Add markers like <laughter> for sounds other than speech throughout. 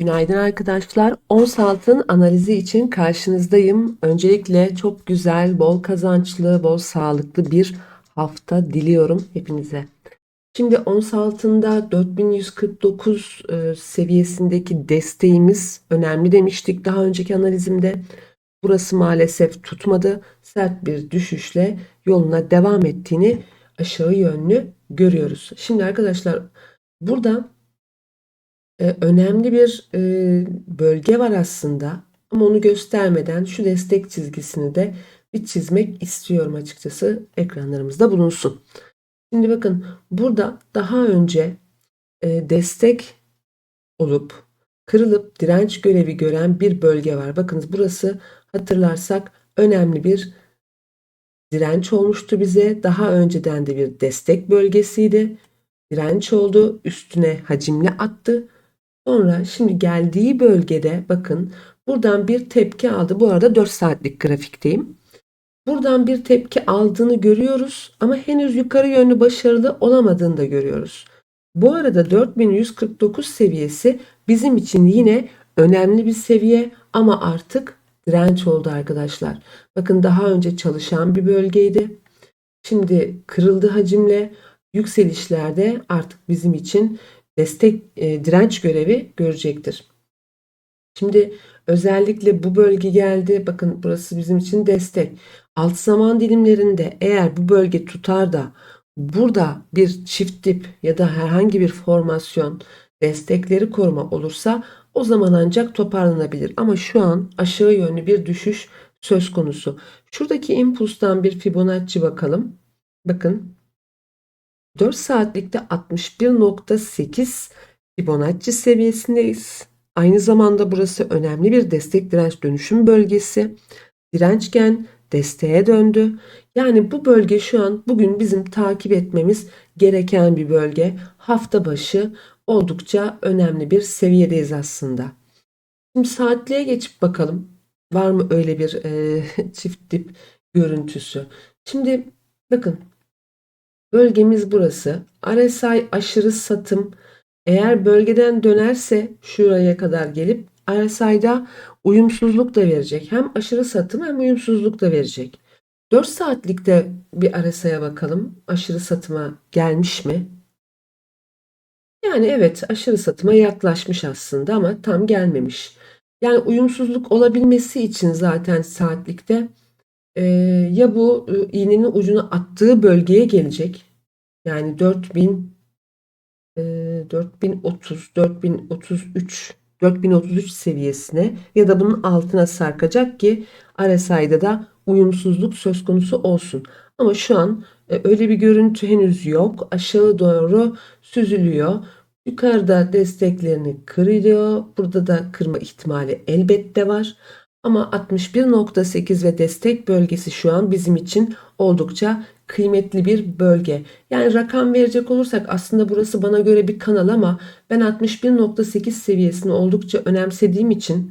Günaydın arkadaşlar. Ons altın analizi için karşınızdayım. Öncelikle çok güzel, bol kazançlı, bol sağlıklı bir hafta diliyorum hepinize. Şimdi ons altında 4149 e, seviyesindeki desteğimiz önemli demiştik daha önceki analizimde. Burası maalesef tutmadı. Sert bir düşüşle yoluna devam ettiğini aşağı yönlü görüyoruz. Şimdi arkadaşlar burada e, önemli bir e, bölge var aslında. Ama onu göstermeden şu destek çizgisini de bir çizmek istiyorum açıkçası. Ekranlarımızda bulunsun. Şimdi bakın burada daha önce e, destek olup kırılıp direnç görevi gören bir bölge var. Bakınız burası hatırlarsak önemli bir direnç olmuştu bize. Daha önceden de bir destek bölgesiydi. Direnç oldu. Üstüne hacimli attı. Sonra şimdi geldiği bölgede bakın buradan bir tepki aldı. Bu arada 4 saatlik grafikteyim. Buradan bir tepki aldığını görüyoruz ama henüz yukarı yönlü başarılı olamadığını da görüyoruz. Bu arada 4149 seviyesi bizim için yine önemli bir seviye ama artık direnç oldu arkadaşlar. Bakın daha önce çalışan bir bölgeydi. Şimdi kırıldı hacimle yükselişlerde artık bizim için destek e, direnç görevi görecektir. Şimdi özellikle bu bölge geldi. Bakın burası bizim için destek. Alt zaman dilimlerinde eğer bu bölge tutar da burada bir çift dip ya da herhangi bir formasyon destekleri koruma olursa o zaman ancak toparlanabilir. Ama şu an aşağı yönlü bir düşüş söz konusu. Şuradaki impulstan bir Fibonacci bakalım. Bakın 4 saatlikte 61.8 Fibonacci seviyesindeyiz. Aynı zamanda burası önemli bir destek direnç dönüşüm bölgesi. Dirençgen desteğe döndü. Yani bu bölge şu an bugün bizim takip etmemiz gereken bir bölge. Hafta başı oldukça önemli bir seviyedeyiz aslında. Şimdi saatliğe geçip bakalım. Var mı öyle bir e, <laughs> çift dip görüntüsü? Şimdi bakın Bölgemiz burası. RSI aşırı satım eğer bölgeden dönerse şuraya kadar gelip RSI'da uyumsuzluk da verecek. Hem aşırı satım hem uyumsuzluk da verecek. 4 saatlikte bir RSI'ye bakalım. Aşırı satıma gelmiş mi? Yani evet aşırı satıma yaklaşmış aslında ama tam gelmemiş. Yani uyumsuzluk olabilmesi için zaten saatlikte e, ya bu e, iğnenin ucunu attığı bölgeye gelecek. Yani 4000 e, 4030, 4033, 4033 seviyesine ya da bunun altına sarkacak ki RSI'da da uyumsuzluk söz konusu olsun. Ama şu an e, öyle bir görüntü henüz yok. Aşağı doğru süzülüyor. Yukarıda desteklerini kırıyor. Burada da kırma ihtimali elbette var. Ama 61.8 ve destek bölgesi şu an bizim için oldukça kıymetli bir bölge. Yani rakam verecek olursak aslında burası bana göre bir kanal ama ben 61.8 seviyesini oldukça önemsediğim için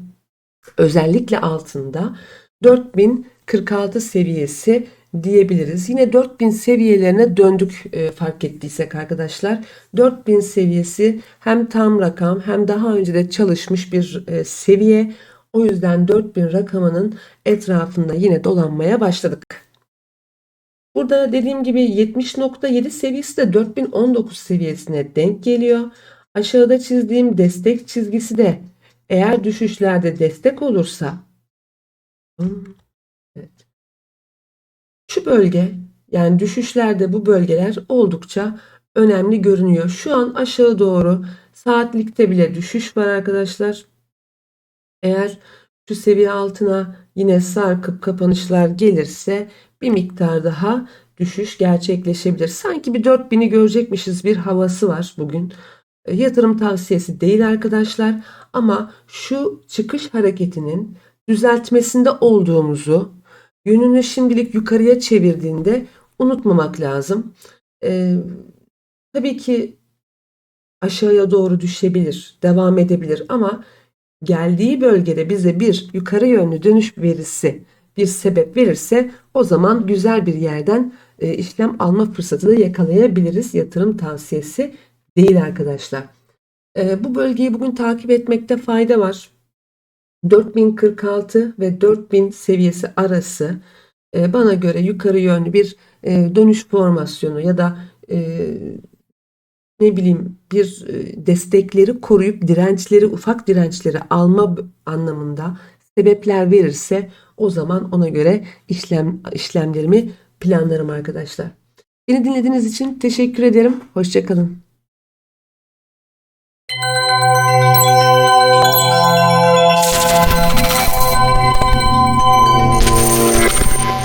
özellikle altında 4046 seviyesi diyebiliriz. Yine 4000 seviyelerine döndük e, fark ettiysek arkadaşlar. 4000 seviyesi hem tam rakam hem daha önce de çalışmış bir e, seviye. O yüzden 4000 rakamının etrafında yine dolanmaya başladık. Burada dediğim gibi 70.7 seviyesi de 4019 seviyesine denk geliyor. Aşağıda çizdiğim destek çizgisi de eğer düşüşlerde destek olursa evet, şu bölge yani düşüşlerde bu bölgeler oldukça önemli görünüyor. Şu an aşağı doğru saatlikte bile düşüş var arkadaşlar. Eğer şu seviye altına yine sarkıp kapanışlar gelirse bir miktar daha düşüş gerçekleşebilir. Sanki bir 4000'i görecekmişiz bir havası var bugün. E, yatırım tavsiyesi değil arkadaşlar ama şu çıkış hareketinin düzeltmesinde olduğumuzu yönünü şimdilik yukarıya çevirdiğinde unutmamak lazım. Ee, tabii ki aşağıya doğru düşebilir, devam edebilir ama geldiği bölgede bize bir yukarı yönlü dönüş verisi bir sebep verirse o zaman güzel bir yerden e, işlem alma fırsatı da yakalayabiliriz. Yatırım tavsiyesi değil arkadaşlar. E, bu bölgeyi bugün takip etmekte fayda var. 4046 ve 4000 seviyesi arası e, bana göre yukarı yönlü bir e, dönüş formasyonu ya da e, ne bileyim bir e, destekleri koruyup dirençleri ufak dirençleri alma anlamında sebepler verirse o zaman ona göre işlem işlemlerimi planlarım arkadaşlar. Beni dinlediğiniz için teşekkür ederim. Hoşçakalın.